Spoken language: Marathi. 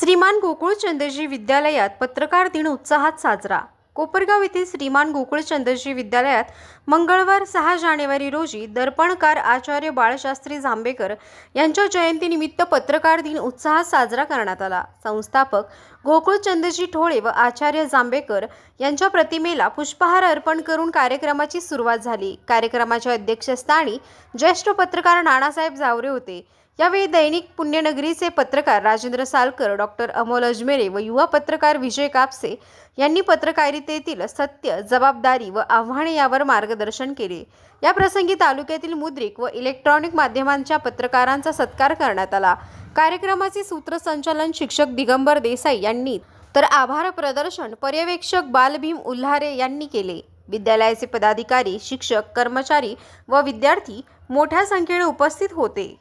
श्रीमान गोकुळचंद्रजी विद्यालयात पत्रकार दिन उत्साहात साजरा. कोपरगाव येथील श्रीमान गोकुळचंद्रजी विद्यालयात मंगळवार सहा जानेवारी रोजी दर्पणकार आचार्य बाळशास्त्री जांभेकर यांच्या जयंतीनिमित्त पत्रकार दिन उत्साहात साजरा करण्यात आला. संस्थापक गोकुळचंद्रजी ठोळे व आचार्य जांभेकर यांच्या प्रतिमेला पुष्पहार अर्पण करून कार्यक्रमाची सुरुवात झाली. कार्यक्रमाच्या अध्यक्षस्थानी ज्येष्ठ पत्रकार नानासाहेब जावरे होते. यावेळी दैनिक पुण्यनगरीचे पत्रकार राजेंद्र सालकर डॉक्टर अमोल अजमेरे व युवा पत्रकार विजय कापसे यांनी पत्रकारितेतील सत्य जबाबदारी व आव्हाने यावर मार्गदर्शन केले. या प्रसंगी तालुक्यातील मुद्रिक व इलेक्ट्रॉनिक माध्यमांच्या पत्रकारांचा सत्कार करण्यात आला. कार्यक्रमाचे सूत्रसंचालन शिक्षक दिगंबर देसाई यांनी तर आभार प्रदर्शन पर्यवेक्षक बालभीम उल्हारे यांनी केले. विद्यालयाचे पदाधिकारी शिक्षक कर्मचारी व विद्यार्थी मोठ्या संख्येने उपस्थित होते.